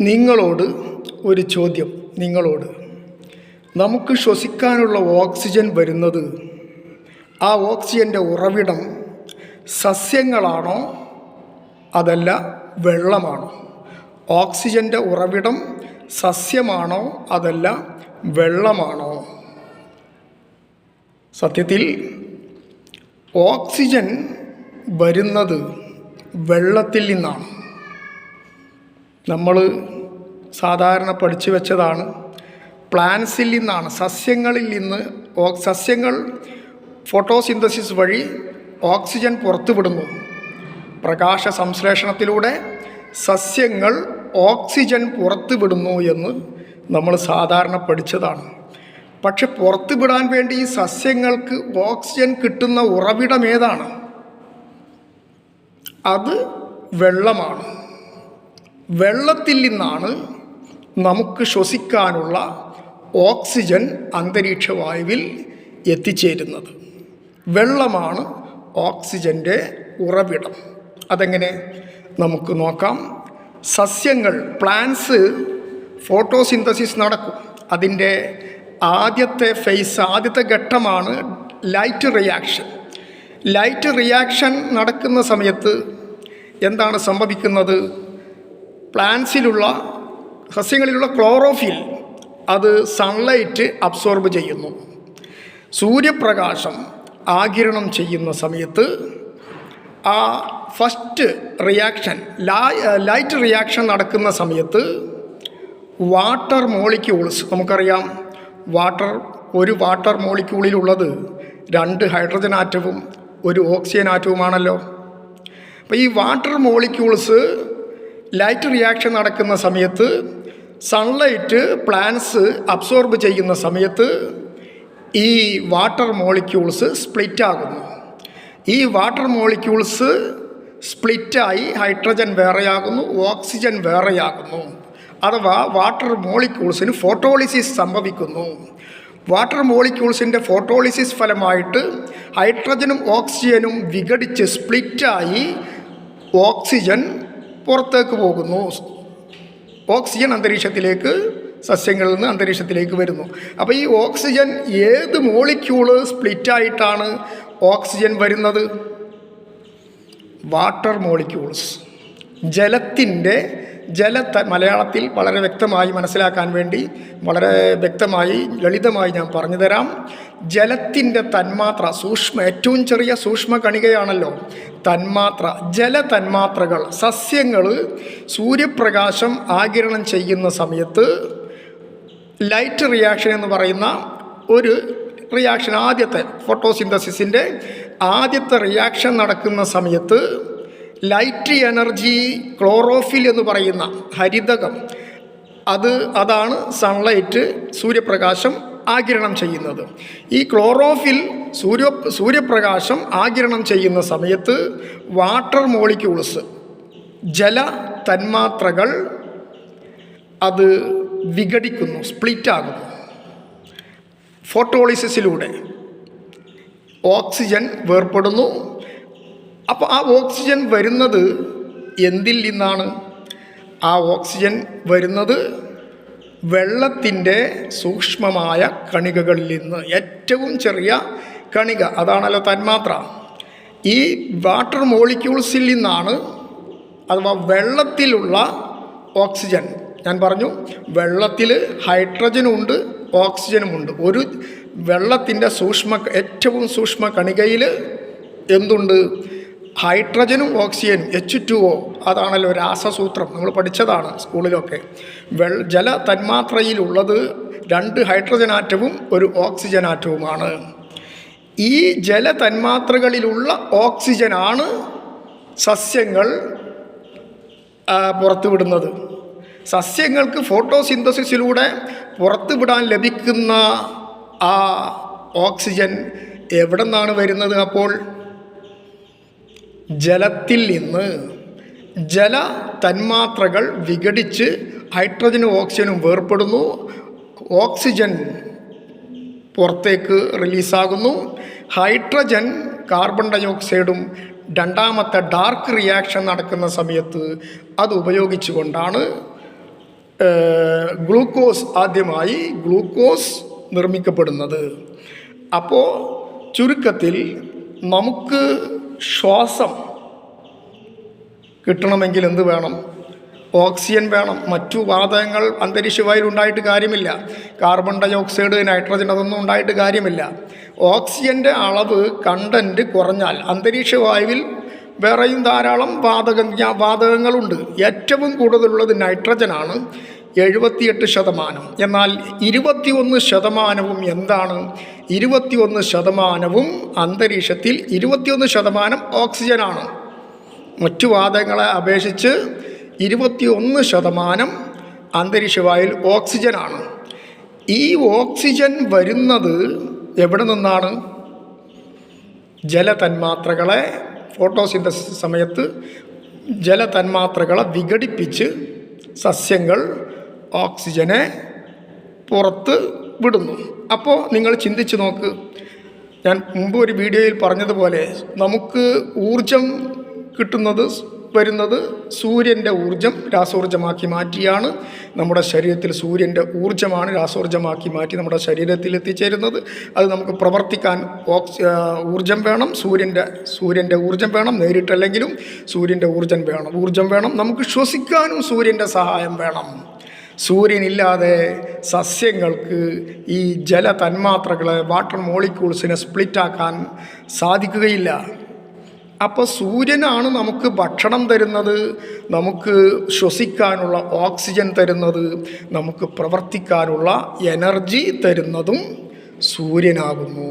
നിങ്ങളോട് ഒരു ചോദ്യം നിങ്ങളോട്. നമുക്ക് ശ്വസിക്കാനുള്ള ഓക്സിജൻ വരുന്നത് ആ ഓക്സിജന്റെ ഉറവിടം സസ്യങ്ങളാണോ അതല്ല വെള്ളമാണോ? ഓക്സിജന്റെ ഉറവിടം സസ്യമാണോ അതല്ല വെള്ളമാണോ? സത്യത്തിൽ ഓക്സിജൻ വരുന്നത് വെള്ളത്തിൽ നിന്നാണ്. നമ്മൾ സാധാരണ പഠിച്ചു വെച്ചതാണ്. പ്ലാന്റ്സിൽ നിന്നാണ് സസ്യങ്ങളിൽ നിന്ന് സസ്യങ്ങൾ ഫോട്ടോസിന്തസിസ് വഴി ഓക്സിജൻ പുറത്തുവിടുന്നു പ്രകാശ സംശ്ലേഷണത്തിലൂടെ സസ്യങ്ങൾ ഓക്സിജൻ പുറത്തുവിടുന്നു എന്ന് നമ്മൾ സാധാരണ പഠിച്ചതാണ്. പക്ഷെ പുറത്തുവിടാൻ വേണ്ടി ഈ സസ്യങ്ങൾക്ക് ഓക്സിജൻ കിട്ടുന്ന ഉറവിടം ഏതാണ്? അത് വെള്ളമാണ്. വെള്ളത്തിൽ നിന്നാണ് നമുക്ക് ശ്വസിക്കാനുള്ള ഓക്സിജൻ അന്തരീക്ഷ വായുവിൽ എത്തിച്ചേരുന്നത്. വെള്ളമാണ് ഓക്സിജന്റെ ഉറവിടം. അതെങ്ങനെ? നമുക്ക് നോക്കാം. സസ്യങ്ങൾ പ്ലാന്റ്സ് ഫോട്ടോസിന്തസിസ് നടക്കും. അതിന്റെ ആദ്യത്തെ ഫേസ് ആദ്യത്തെ ഘട്ടമാണ് ലൈറ്റ് റിയാക്ഷൻ. ലൈറ്റ് റിയാക്ഷൻ നടക്കുന്ന സമയത്ത് എന്താണ് സംഭവിക്കുന്നത്? പ്ലാന്റ്സിലുള്ള സസ്യങ്ങളിലുള്ള ക്ലോറോഫിൽ അത് സൺലൈറ്റ് അബ്സോർബ് ചെയ്യുന്നു. സൂര്യപ്രകാശം ആകിരണം ചെയ്യുന്ന സമയത്ത് ആ ഫസ്റ്റ് റിയാക്ഷൻ ലൈറ്റ് റിയാക്ഷൻ നടക്കുന്ന സമയത്ത് വാട്ടർ മോളിക്യൂൾസ് നമുക്കറിയാം വാട്ടർ ഒരു വാട്ടർ മോളിക്യൂളിലുള്ളത് രണ്ട് ഹൈഡ്രജൻ ആറ്റവും ഒരു ഓക്സിജൻ ആറ്റവുമാണല്ലോ അപ്പോൾ ഈ വാട്ടർ മോളിക്യൂൾസ് ലൈറ്റ് റിയാക്ഷൻ നടക്കുന്ന സമയത്ത് സൺലൈറ്റ് പ്ലാന്റ്സ് അബ്സോർബ് ചെയ്യുന്ന സമയത്ത് ഈ വാട്ടർ മോളിക്യൂൾസ് സ്പ്ലിറ്റ് ആകുന്നു. ഈ വാട്ടർ മോളിക്യൂൾസ് സ്പ്ലിറ്റായി ഹൈഡ്രജൻ വേറെയാകുന്നു ഓക്സിജൻ വേറെയാകുന്നു. അഥവാ വാട്ടർ മോളിക്യൂൾസിന് ഫോട്ടോളിസിസ് സംഭവിക്കുന്നു. വാട്ടർ മോളിക്യൂൾസിന്റെ ഫോട്ടോളിസിസ് ഫലമായിട്ട് ഹൈഡ്രജനും ഓക്സിജനും വിഘടിച്ച് സ്പ്ലിറ്റായി ഓക്സിജൻ പുറത്തേക്ക് പോകുന്നു. ഓക്സിജൻ അന്തരീക്ഷത്തിലേക്ക് സസ്യങ്ങളിൽ നിന്ന് അന്തരീക്ഷത്തിലേക്ക് വരുന്നു. അപ്പോൾ ഈ ഓക്സിജൻ ഏത് മോളിക്യൂൾ സ്പ്ലിറ്റായിട്ടാണ് ഓക്സിജൻ വരുന്നത്? Water molecules. ജലത്തിന്റെ ജല മലയാളത്തിൽ വളരെ വ്യക്തമായി മനസ്സിലാക്കാൻ വേണ്ടി വളരെ വ്യക്തമായി ലളിതമായി ഞാൻ പറഞ്ഞു തരാം. ജലത്തിന്റെ തന്മാത്ര സൂക്ഷ്മ ഏറ്റവും ചെറിയ സൂക്ഷ്മ കണികയാണല്ലോ. തന്മാത്ര ജല തന്മാത്രകൾ സസ്യങ്ങൾ സൂര്യപ്രകാശം ആകിരണം ചെയ്യുന്ന സമയത്ത് ലൈറ്റ് റിയാക്ഷൻ എന്ന് പറയുന്ന ഒരു റിയാക്ഷൻ ആദ്യത്തെ ഫോട്ടോസിന്തസിസിന്റെ ആദ്യത്തെ റിയാക്ഷൻ നടക്കുന്ന സമയത്ത് ലൈറ്റ് എനർജി ക്ലോറോഫിൽ എന്ന് പറയുന്ന ഹരിതകം. അത് അതാണ് സൺലൈറ്റ് സൂര്യപ്രകാശം ആകിരണം ചെയ്യുന്നത്. ഈ ക്ലോറോഫിൽ സൂര്യ സൂര്യപ്രകാശം ആകിരണം ചെയ്യുന്ന സമയത്ത് വാട്ടർ മോളിക്യൂൾസ് ജല തന്മാത്രകൾ അത് വിഘടിക്കുന്നു സ്പ്ലിറ്റ് ആകുന്നു ഫോട്ടോളിസിസിലൂടെ ഓക്സിജൻ വേർപ്പെടുന്നു അപ്പോൾ ആ ഓക്സിജൻ വരുന്നത് എന്തിൽ നിന്നാണ്? ആ ഓക്സിജൻ വരുന്നത് വെള്ളത്തിന്റെ സൂക്ഷ്മമായ കണികകളിൽ നിന്ന്. ഏറ്റവും ചെറിയ കണിക അതാണല്ലോ തന്മാത്ര. ഈ വാട്ടർ മോളിക്യൂൾസിൽ നിന്നാണ് അഥവാ വെള്ളത്തിലുള്ള ഓക്സിജൻ. ഞാൻ പറഞ്ഞു വെള്ളത്തിൽ ഹൈഡ്രജനുമുണ്ട് ഓക്സിജനുമുണ്ട്. ഒരു വെള്ളത്തിന്റെ സൂക്ഷ്മ ഏറ്റവും സൂക്ഷ്മ കണികയിൽ എന്തുണ്ട്? ഹൈഡ്രജനും ഓക്സിജനും എച്ച് ടു ഒ അതാണല്ലോ രാസസൂത്രം. നമ്മൾ പഠിച്ചതാണ് സ്കൂളിലൊക്കെ. വെൾ ജല തന്മാത്രയിലുള്ളത് രണ്ട് ഹൈഡ്രജൻ ആറ്റവും ഒരു ഓക്സിജൻ ആറ്റവുമാണ്. ഈ ജല തന്മാത്രകളിലുള്ള ഓക്സിജനാണ് സസ്യങ്ങൾ പുറത്തുവിടുന്നത്. സസ്യങ്ങൾക്ക് ഫോട്ടോസിന്തസിസിലൂടെ പുറത്തുവിടാൻ ലഭിക്കുന്ന ആ ഓക്സിജൻ എവിടെ നിന്നാണ് വരുന്നത് അപ്പോൾ? ജലത്തിൽ നിന്ന് ജല തന്മാത്രകൾ വിഘടിച്ച് ഹൈഡ്രജനും ഓക്സിജനും വേർപ്പെടുന്നു. ഓക്സിജൻ പുറത്തേക്ക് റിലീസാകുന്നു. ഹൈഡ്രജൻ കാർബൺ ഡൈ ഓക്സൈഡും രണ്ടാമത്തെ ഡാർക്ക് റിയാക്ഷൻ നടക്കുന്ന സമയത്ത് അത് ഉപയോഗിച്ചുകൊണ്ടാണ് ഗ്ലൂക്കോസ് ആദ്യമായി ഗ്ലൂക്കോസ് നിർമ്മിക്കപ്പെടുന്നത്. അപ്പോൾ ചുരുക്കത്തിൽ നമുക്ക് ശ്വാസം കിട്ടണമെങ്കിൽ എന്ത് വേണം? ഓക്സിജൻ വേണം. മറ്റു വാതകങ്ങൾ അന്തരീക്ഷവായിൽ ഉണ്ടായിട്ട് കാര്യമില്ല. കാർബൺ ഡൈ ഓക്സൈഡ് നൈട്രജൻ അതൊന്നും ഉണ്ടായിട്ട് കാര്യമില്ല. ഓക്സിജന്റെ അളവ് കണ്ടന്റ് കുറഞ്ഞാൽ അന്തരീക്ഷവായുവിൽ വേറെയും ധാരാളം വാതക വാതകങ്ങളുണ്ട്. ഏറ്റവും കൂടുതലുള്ളത് നൈട്രജനാണ്. എഴുപത്തിയെട്ട് ശതമാനം. എന്നാൽ ഇരുപത്തിയൊന്ന് ശതമാനവും എന്താണ്? ഇരുപത്തിയൊന്ന് ശതമാനവും അന്തരീക്ഷത്തിൽ ഇരുപത്തിയൊന്ന് ശതമാനം ഓക്സിജനാണ്. മറ്റു വാതകങ്ങളെ അപേക്ഷിച്ച് ഇരുപത്തിയൊന്ന് ശതമാനം അന്തരീക്ഷവായിൽ ഓക്സിജനാണ്. ഈ ഓക്സിജൻ വരുന്നത് എവിടെ നിന്നാണ്? ജലതന്മാത്രകളെ ഫോട്ടോസിന്തസിസ് സമയത്ത് ജലതന്മാത്രകളെ വിഘടിപ്പിച്ച് സസ്യങ്ങൾ ഓക്സിജനെ പുറത്ത് വിടുന്നു. അപ്പോൾ നിങ്ങൾ ചിന്തിച്ച് നോക്ക്. ഞാൻ മുമ്പ് ഒരു വീഡിയോയിൽ പറഞ്ഞതുപോലെ നമുക്ക് ഊർജം കിട്ടുന്നത് വരുന്നത് സൂര്യന്റെ ഊർജം രാസോർജമാക്കി മാറ്റിയാണ്. നമ്മുടെ ശരീരത്തിൽ സൂര്യന്റെ ഊർജമാണ് രാസോർജമാക്കി മാറ്റി നമ്മുടെ ശരീരത്തിൽ എത്തിച്ചേരുന്നത്. അത് നമുക്ക് പ്രവർത്തിക്കാൻ ഓക്സി ഊർജം വേണം. സൂര്യന്റെ സൂര്യന്റെ ഊർജം വേണം. നേരിട്ടല്ലെങ്കിലും സൂര്യന്റെ ഊർജം വേണം. ഊർജം വേണം. നമുക്ക് ശ്വസിക്കാനും സൂര്യന്റെ സഹായം വേണം. സൂര്യനില്ലാതെ സസ്യങ്ങൾക്ക് ഈ ജല തന്മാത്രകളെ വാട്ടർ മോളിക്യൂൾസിനെ സ്പ്ലിറ്റാക്കാൻ സാധിക്കുകയില്ല. അപ്പോൾ സൂര്യനാണ് നമുക്ക് ഭക്ഷണം തരുന്നത് നമുക്ക് ശ്വസിക്കാനുള്ള ഓക്സിജൻ തരുന്നത് നമുക്ക് പ്രവർത്തിക്കാനുള്ള എനർജി തരുന്നതും സൂര്യനാകുന്നു.